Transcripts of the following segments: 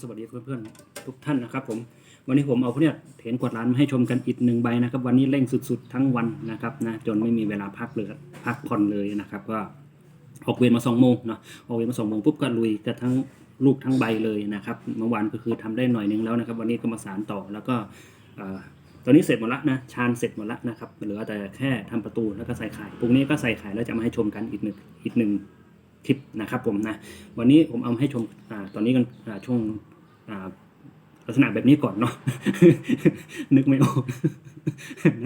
สวัสดีเพื่อนๆทุกท่านนะครับผมวันนี้ผมเอาพวกเนี้ยเถนกวาดร้านมาให้ชมกันอีกหนึ่งใบนะครับวันนี้เร่งสุดๆทั้งวันนะครับนะจนไม่มีเวลาพักเลยพักผ่อนเลยนะครับก็ออกเวรมาสองโมงเนาะออกเวรมาสองโมงปุ๊บก็ลุยกันทั้งลูกทั้งใบเลยนะครับเมื่อวานก็คือทำได้หน่อยนึงแล้วนะครับ วันนี้ก็มาสานต่อแล้วก็ตอนนี้เสร็จหมดละนะชานเสร็จหมดละนะครับเหลือแต่แค่ทำประตูแล้วก็ใส่ไข่พรุ่งนี้ก็ใส่ไข่แล้วจะมาให้ชมกันอีกหนึ่งอีกหนึ่งคลิปนะครับผมนะวันนี้ผมเอามาให้ชมอตอนนี้กันช่วง ลักษณะแบบนี้ก่อนเนาะนึกไม่ออก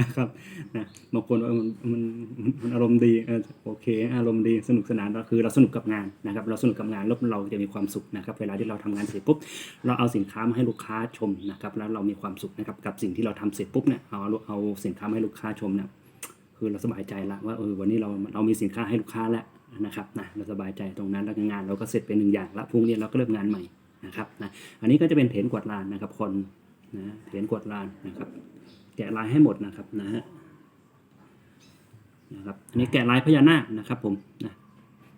นะครับนะบางคนมันมันมันอารมณ์ดีโอเค อารมณ์ดีสนุกสนานก็คือเราสนุกกับงานนะครับ เราสนุกกับงานแล้วเราจะมีความสุขนะครับ เวลาที่เราทำงานเสร็จปุ๊บเราเอาสินค้ามาให้ลูกค้าชมนะครับ แล้วเรามีความสุขนะครับ กับสิ่งที่เราทำเสร็จปุ๊บเนี่ยเอาเอาสินค้ามาให้ลูกค้าชมเนี่ยคือเราสบายใจละว่าเออวันนี้เราเรามีสินค้าให้ลูกค้าแล้วนะครับนะเราสบายใจตรงนั้นแล้วงานเราก็เสร็จเป็นหนึ่งอย่างละพรุ่งนี้เราก็เริ่มงานใหม่ นะครับนะอันนี้ก็จะเป็นเถนกวาดลานนะครับคนนะเถนกวาดลานนะครับ แกะลายให้หมดนะครับนะฮะนะครับอันนี้แกะลายพญานาคนะครับผมนะ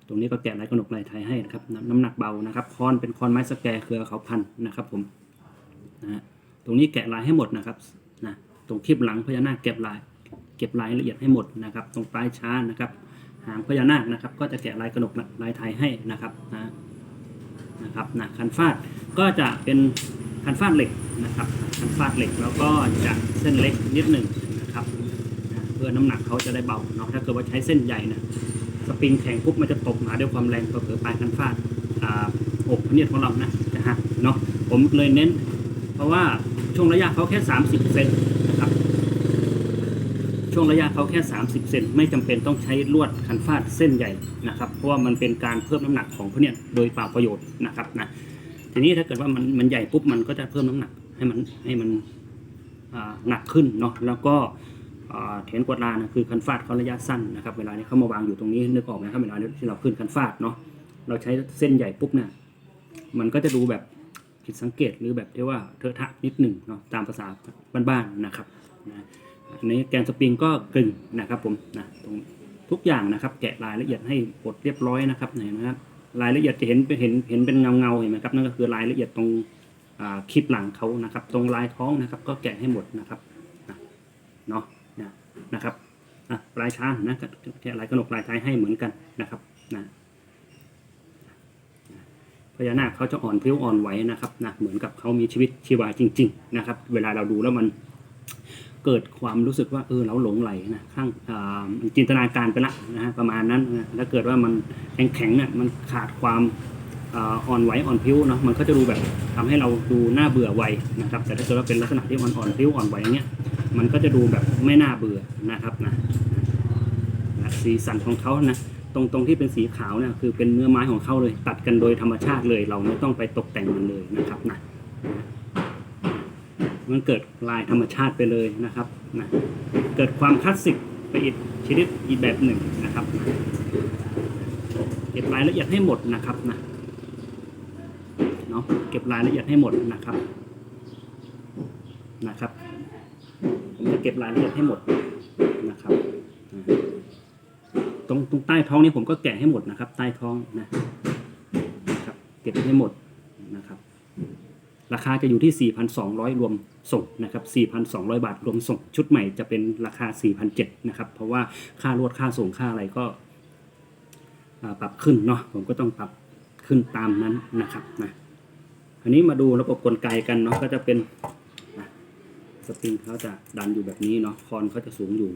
ตรงนี้ก็แกะลายกระหนกลายไทยให้นะครับน้ำหนักเบานะครับคอนเป็นคอนไม้สแกเครือเขาพันนะครับผมนะฮะตรงนี้แกะลายให้หมดนะครับนะตรงคลิปหลังพญานาคเก็บลายเก็บรายละเอียดให้หมดนะครับ ตรงปลายช้านะครับ หางพญานาคนะครับ ก็จะแกะลายกระหนกลายไทยให้นะครับนะ นะครับนะคันฟาดก็จะเป็นคันฟาดเหล็กนะครับคันฟาดเหล็กแล้วก็จะเส้นเล็กนิดหนึ่งนะครับนะเพื่อน้ำหนักเขาจะได้เบาเนาะถ้าเกิดว่าใช้เส้นใหญ่นะสปริงแข็งปุ๊บมันจะตกมาด้วยความแรงเผลอๆปลายคันฟาดอกพเนียดของเรานะจะหักเนาะผมเลยเน้น เพราะว่าช่วงระยะเขาแค่ 30เซน ช่วงระยะเขาแค่ 30 เซนไม่จำเป็นต้องใช้ลวดคันฟาดเส้นใหญ่นะครับ เพราะว่ามันเป็นการเพิ่มน้ำหนักของพวกเนี่ยโดยเปล่าประโยชน์นะครับนะทีนี้ถ้าเกิดว่ามันมันใหญ่ปุ๊บมันก็จะเพิ่มน้ำหนักให้มันให้มันหนักขึ้นเนาะแล้วก็เทนกวาดลานนะคือคันฟาดเขาระยะสั้นนะครับเวลานี้เขามาวางอยู่ตรงนี้นึกออกไหมครับเวลาที่เราขึ้นคันฟาดเนาะเราใช้เส้นใหญ่ปุ๊บเนี่ยมันก็จะดูแบบผิดสังเกตหรือแบบที่ว่าเทอะทะนิดหนึ่งเนาะตามภาษาบ้านๆนะครับนะ อันนี้แกนสปริงก็กึ่งนะครับผมนะตรงทุกอย่างนะครับ แกะรายละเอียดให้หมดเรียบร้อยนะครับเห็นไหมครับรายละเอียดจะเห็นเห็นเห็นเป็นเงาเงาเห็นไหมครับนั่นก็คือรายละเอียดตรงคลิปหลังเขานะครับ ตรงลายท้องนะครับ ก็แกะให้หมดนะครับเนาะนะนะครับปลายช้างนะแกะลายกระหนกลายท้ายให้เหมือนกันนะครับนะพญานาคเขาจะอ่อนพริ้วอ่อนไหวนะครับนะเหมือนกับเขามีชีวิตชีวาจริง ๆ นะครับ เวลาเราดูแล้วมัน เกิดความรู้สึกว่าเออเราหลงไหลนะข้างจินตนาการไปละนะฮะประมาณนั้นนะถ้าเกิดว่ามันแข็งแข็งเนี่ยมันขาดความอ่อนไหวอ่อนพิ้วเนาะมันก็จะดูแบบทำให้เราดูน่าเบื่อไวนะครับ แต่ถ้าเกิดว่าเป็นลักษณะที่อ่อนอ่อนพิ้วอ่อนไหวอย่างเงี้ยมันก็จะดูแบบไม่น่าเบื่อนะครับนะนะสีสันของเขานะตรงตรงที่เป็นสีขาวเนี่ยคือเป็นเนื้อไม้ของเขาเลยตัดกันโดยธรรมชาติเลย เราไม่ต้องไปตกแต่งมันเลยนะครับนะ มันเกิดลายธรรมชาติไปเลยนะครับนะเกิดความคลาสสิกไปอีกชนิดอีกแบบหนึ่งนะครับนะเก็บรายละเอียดให้หมดนะครับนะเนาะเก็บรายละเอียดให้หมดนะครับนะครับผมจะเก็บรายละเอียดให้หมดนะครับตรงตรงใต้ท้องนี่ผมก็แกะให้หมดนะครับ ใต้ท้องนะนะครับเก็บให้หมดนะครับ ราคาจะอยู่ที่ 4,200 รวม ส่งนะครับ 4,200 บาทรวมส่งชุดใหม่จะเป็นราคา 4,700นะครับ เพราะว่าค่ารวดค่าส่งค่าอะไรก็ปรับขึ้นเนาะผมก็ต้องปรับขึ้นตามนั้นนะครับนะอันนี้มาดูระบบกลไกกันเนาะก็จะเป็นนะสปริงเขาจะดันอยู่แบบนี้เนาะคอนเขาจะสูงอยู่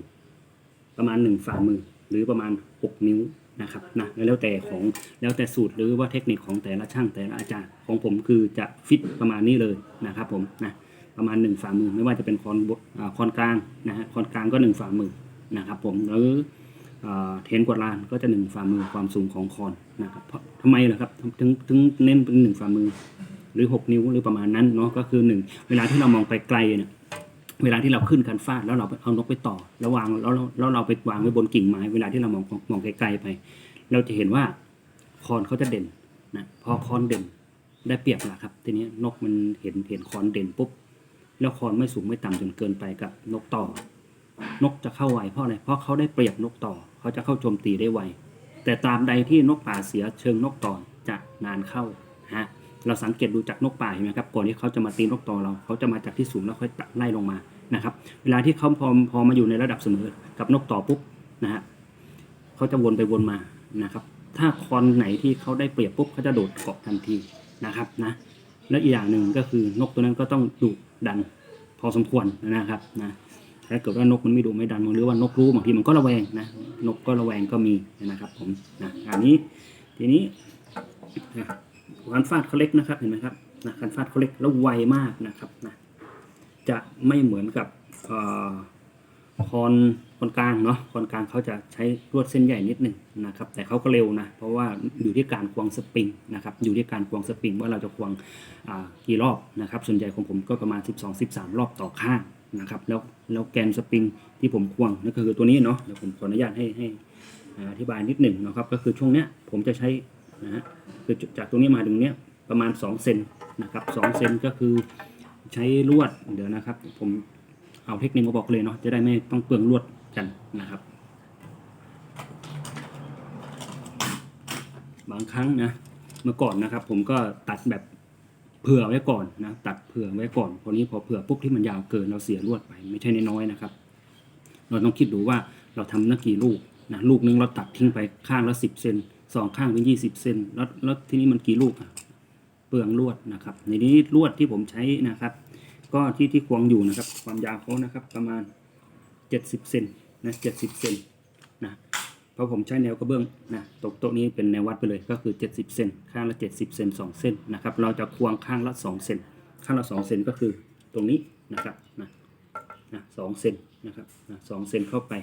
ประมาณ 1 ฝ่ามือ หรือประมาณ 6 นิ้วนะครับนะแล้วแต่ของแล้วแต่สูตรหรือว่าเทคนิคของแต่ละช่างแต่ละอาจารย์ ของผมคือจะฟิตประมาณนี้เลยนะครับผมนะ ประมาณ 1 ฝ่ามือ ไม่ว่าจะเป็นคอนบอคอนกลางนะฮะคอนกลางก็ 1 ฝ่ามือนะครับผมหรือเทนกวดลานก็จะ 1 ฝ่ามือความสูงของคอนนะครับเพราะทำไมล่ะครับถึงถึงเน้นเป็น 1 ฝ่ามือ หรือ 6 นิ้วหรือประมาณนั้นเนาะก็คือ 1 เวลาที่เรามองไปไกลเนี่ยเวลาที่เราขึ้นคันฟาดแล้วเราเอานกไปต่อแล้ววางแล้วเราแล้วเราไปวางไว้บนกิ่งไม้เวลาที่เรามองมองไกลๆไป เราจะเห็นว่าคอนเขาจะเด่นนะพอคอนเด่นได้เปรียบละครับ ทีนี้นกมันเห็นเห็นคอนเด่นปุ๊บ แล้วคอนไม่สูงไม่ต่ำจนเกินไปกับนกต่อ นกจะเข้าไวเพราะอะไรเพราะเขาได้เปรียบนกต่อ เขาจะเข้าโจมตีได้ไว แต่ตามใดที่นกป่าเสียเชิงนกต่อจะนานเข้าฮะเราสังเกตดูจากนกป่าเห็นไหมครับก่อนที่เขาจะมาตีนกต่อเราเขาจะมาจากที่สูงแล้วค่อยตัดไล่ลงมานะครับ เวลาที่เขาพอพอมาอยู่ในระดับเสมอกับนกต่อปุ๊บนะฮะเขาจะวนไปวนมานะครับ ถ้าคอนไหนที่เขาได้เปรียบปุ๊บเขาจะโดดเกาะทันทีนะครับนะและอีกอย่างหนึ่งก็คือนกตัวนั้นก็ต้องดุ ดันพอสมควรนะครับนะถ้าเกิดว่านกมันไม่ดูไม่ดันหรือว่านกรู้บางทีมันก็ระแวงนะนกก็ระแวงก็มีนะครับผมนะอันนี้ทีนี้การฟาดเขาเล็กนะครับเห็นไหมครับนะการฟาดเขาเล็กแล้วไวมากนะครับนะจะไม่เหมือนกับคอน คนกลางเนาะคนกลางเขาจะใช้ลวดเส้นใหญ่นิดหนึ่งนะครับ แต่เขาก็เร็วนะ เพราะว่าอยู่ที่การควงสปริงนะครับ อยู่ที่การควงสปริงว่าเราจะควงกี่รอบนะครับ ส่วนใหญ่ของผมก็ประมาณ 12-13 รอบต่อข้างนะครับ แล้วแล้วแกนสปริงที่ผมควงนั่นก็คือตัวนี้เนาะเดี๋ยวผมขออนุญาตให้ให้อ่าอธิบายนิดหนึ่งนะครับ ก็คือช่วงเนี้ยผมจะใช้นะฮะคือจากตรงนี้มาถึงเนี้ยประมาณ2เซนนะครับ2เซนก็คือใช้ลวดเดี๋ยวนะครับ ผมเอาเทคนิคมาบอกเลยเนาะจะได้ไม่ต้องเปลืองลวด กันนะครับ บางครั้งนะเมื่อก่อนนะครับ ผมก็ตัดแบบเผื่อไว้ก่อนนะตัดเผื่อไว้ก่อนพอนี้พอเผื่อปุ๊บที่มันยาวเกินเราเสียลวดไป ไม่ใช่น้อยๆนะครับ เราต้องคิดดูว่าเราทำนักกี่ลูกนะลูกนึงเราตัดทิ้งไปข้างละสิบเซนสองข้างเป็นยี่สิบเซนแล้วแล้วทีนี้มันกี่ลูกอะเปลืองลวดนะครับ ในนี้ลวดที่ผมใช้นะครับ ก็ที่ที่ควงอยู่นะครับ ความยาวเขานะครับ ประมาณ 70เซนนะ70เซนนะเพราะผมใช้แนวกระเบื้องนะตกโต๊ะนี้เป็นแนววัดไปเลยก็คือ70เซนข้างละ70เซน2เส้นนะครับเราจะควงข้างละ2เซนข้างละ2เซนก็คือตรงนี้นะครับนะนะสองเซนนะครับนะสองเซนเข้าไป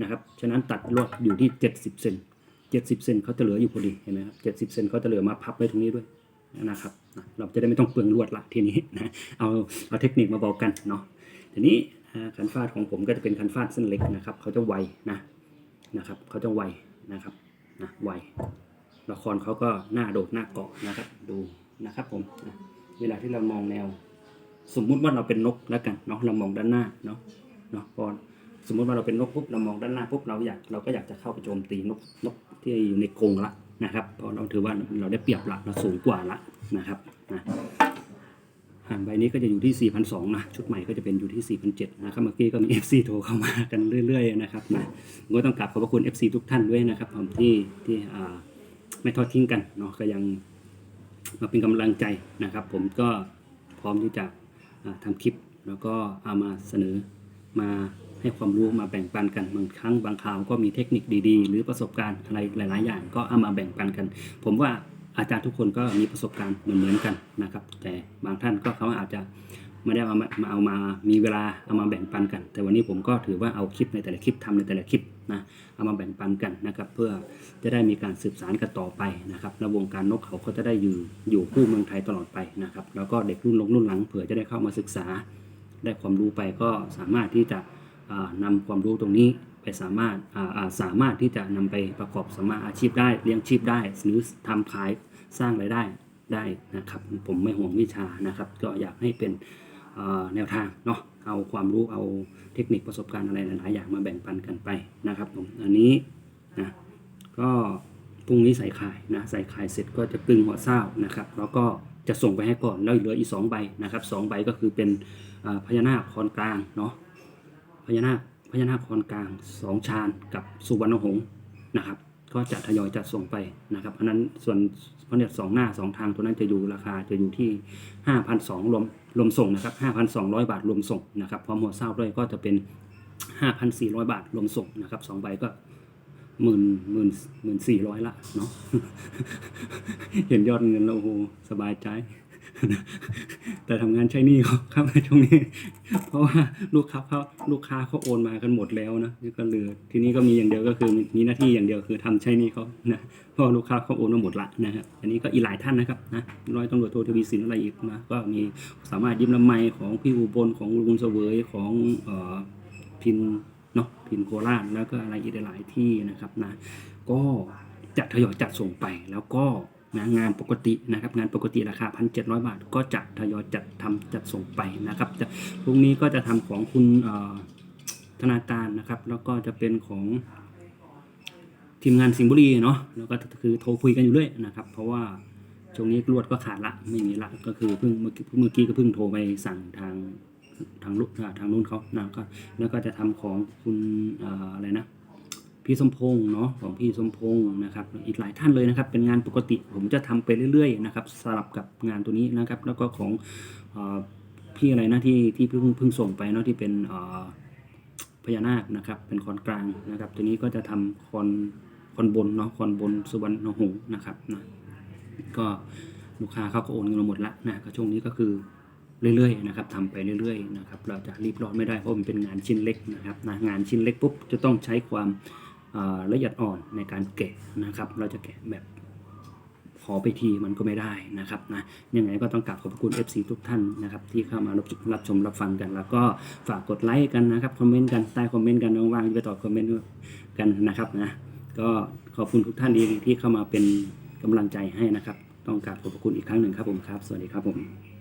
นะครับฉะนั้นตัดลวดอยู่ที่70เซน70เซนเขาจะเหลืออยู่พอดีเห็นไหมครับ70เซนเขาจะเหลือมาพับไว้ตรงนี้ด้วยนะครับเราจะได้ไม่ต้องเปลืองลวดละทีนี้นะเอาเอาเทคนิคมาบอกกันเนาะทีนี้ คันฟาดของผมก็จะเป็นคันฟาดเส้นเล็กนะครับ เขาจะไวนะนะครับเขาจะไวนะครับนะไวละครเขาก็หน้าโดดหน้าเกาะนะครับดูนะครับผมนะเวลาที่เรามองแนว สมมุติว่าเราเป็นนกแล้วกันเนาะเรามองด้านหน้าเนาะเนาะพอสมมุติว่าเราเป็นนกปุ๊บเรามองด้านหน้าปุ๊บเราอยากเราก็อยากจะเข้าไปโจมตีนกนกที่อยู่ในกรงละนะครับเพราะเราถือว่าเราได้เปรียบละเราสูงกว่าละนะครับนะ ห่างใบนี้ก็จะอยู่ที่ 4,200นะชุดใหม่ก็จะเป็นอยู่ที่ 4,700นะครับเมื่อกี้ก็มี FC โทรเข้ามากันเรื่อยๆนะครับนะก็ต้องกราบขอบพระคุณ FC ทุกท่านด้วยนะครับผมที่ที่ไม่ทอดทิ้งกันเนาะก็ยังมาเป็นกำลังใจนะครับ ผมก็พร้อมที่จะอ่าทำคลิป แล้วก็เอามาเสนอมาให้ความรู้มาแบ่งปันกันบางครั้งบางคราวก็มีเทคนิคดีๆ หรือประสบการณ์อะไรหลาย ๆ อย่าง ก็เอามาแบ่งปันกัน ผมว่า อาจารย์ทุกคนก็มีประสบการณ์เหมือนๆกันนะครับ แต่บางท่านก็เขาอาจจะไม่ได้เอามามาเอามามีเวลาเอามาแบ่งปันกัน แต่วันนี้ผมก็ถือว่าเอาคลิปในแต่ละคลิปทำในแต่ละคลิปนะเอามาแบ่งปันกันนะครับเพื่อจะได้มีการสืบสานกันต่อไปนะครับและวงการนกเขาก็จะได้อยู่อยู่คู่เมืองไทยตลอดไปนะครับแล้วก็เด็กรุ่นลงรุ่นหลังเผื่อจะได้เข้ามาศึกษา ได้ความรู้ไปก็สามารถที่จะอ่านำความรู้ตรงนี้ ไปสามารถสามารถที่จะนำไปประกอบสมาอาชีพได้เลี้ยงชีพได้หรือทำขายสร้างรายได้ได้นะครับ ผมไม่ห่วงวิชานะครับ ก็อยากให้เป็นแนวทางเนาะเอาความรู้เอาเทคนิคประสบการณ์อะไรหลายอย่างมาแบ่งปันกันไปนะครับผมอันนี้นะก็พรุ่งนี้ใส่ขายนะใส่ขายเสร็จก็จะกึงหัวเศร้านะครับ แล้วก็จะส่งไปให้ก่อนแล้วเหลืออีกสองใบนะครับสองใบก็คือเป็นพญานาคคอนกลางเนาะพญานาค พญานาคคอนกลางสองชานกับสุวรรณหงษ์นะครับ ก็จะทยอยจัดส่งไปนะครับอันนั้นส่วนพระเนตรสองหน้าสองทางตัวนั้นจะอยู่ราคาจะอยู่ที่5,200รวมรวมส่งนะครับ5,200บาทรวมส่งนะครับพร้อมหัวเศร้าด้วยก็จะเป็น5,400บาทรวมส่งนะครับสองใบก็หมื่นหมื่นหมื่นสี่ร้อยละเนาะเห็นยอดเงินแล้วโอ้โหสบายใจ แต่ทำงานใช้นี้เขาครับในช่วงนี้ เพราะว่าลูกค้าเขาลูกค้าเขาโอนมากันหมดแล้วนะนี่ก็เหลือทีนี้ก็มีอย่างเดียวก็คือมีหน้าที่อย่างเดียวคือทำใช้นี้เขานะเพราะลูกค้าเขาโอนมาหมดละนะครับอันนี้ก็อีหลายท่านนะครับนะร้อยตำรวจโททวีสินอะไรอีกนะก็มีสามารถยิ้มลำไมของพี่อุบลของลุงเสวยของเอ่อพินเนาะพินโคราชแล้วก็อะไรอีกหลายที่นะครับนะก็จะทยอยจัดส่งไปแล้วก็ นะงานปกตินะครับงานปกติราคา 1,700 บาท ก็จะทยอยจัดทำจัดส่งไปนะครับจะพรุ่งนี้ก็จะทำของคุณธนาการนะครับ แล้วก็จะเป็นของทีมงานสิงห์บุรีเนาะแล้วก็คือโทรคุยกันอยู่เรื่อยนะครับ เพราะว่าช่วงนี้ลวดก็ขาดละไม่มีละก็คือเพิ่งเมื่อกี้เมื่อกี้ก็เพิ่งโทรไปสั่งทางทางลูกทางนู้นเขานะก็แล้วก็จะทำของคุณอออะไรนะ พี่สมพงษ์เนาะของพี่สมพงษ์นะครับ อีกหลายท่านเลยนะครับ เป็นงานปกติผมจะทำไปเรื่อยๆนะครับสลับกับงานตัวนี้นะครับ แล้วก็ของอพี่อะไรนะที่ที่เพิ่งเพิ่งส่งไปเนาะที่เป็นพญานาคนะครับ เป็นคอนกลางนะครับ ตัวนี้ก็จะทำคอนคอนบนเนาะคอนบนสุวรรณหงส์นะครับนะก็ลูกค้าเขาก็โอนเงินมาหมดละนะก็ช่วงนี้ก็คือเรื่อยๆนะครับทำไปเรื่อยๆนะครับเราจะรีบร้อนไม่ได้เพราะมันเป็นงานชิ้นเล็กนะครับนะงานชิ้นเล็กปุ๊บจะต้องใช้ความ ละเอียดอ่อนในการแกะนะครับ เราจะแกะแบบขอไปทีมันก็ไม่ได้นะครับนะยังไงก็ต้องกราบขอบคุณ FC ทุกท่านนะครับที่เข้ามารับรับชมรับฟังกัน แล้วก็ฝากกดไลค์กันนะครับคอมเมนต์กันใต้คอมเมนต์กันว่างๆไปตอบคอมเมนต์กันนะครับนะก็ขอบคุณทุกท่านที่ที่เข้ามาเป็นกำลังใจให้นะครับ ต้องกราบขอบคุณอีกครั้งหนึ่งครับผมครับ สวัสดีครับผม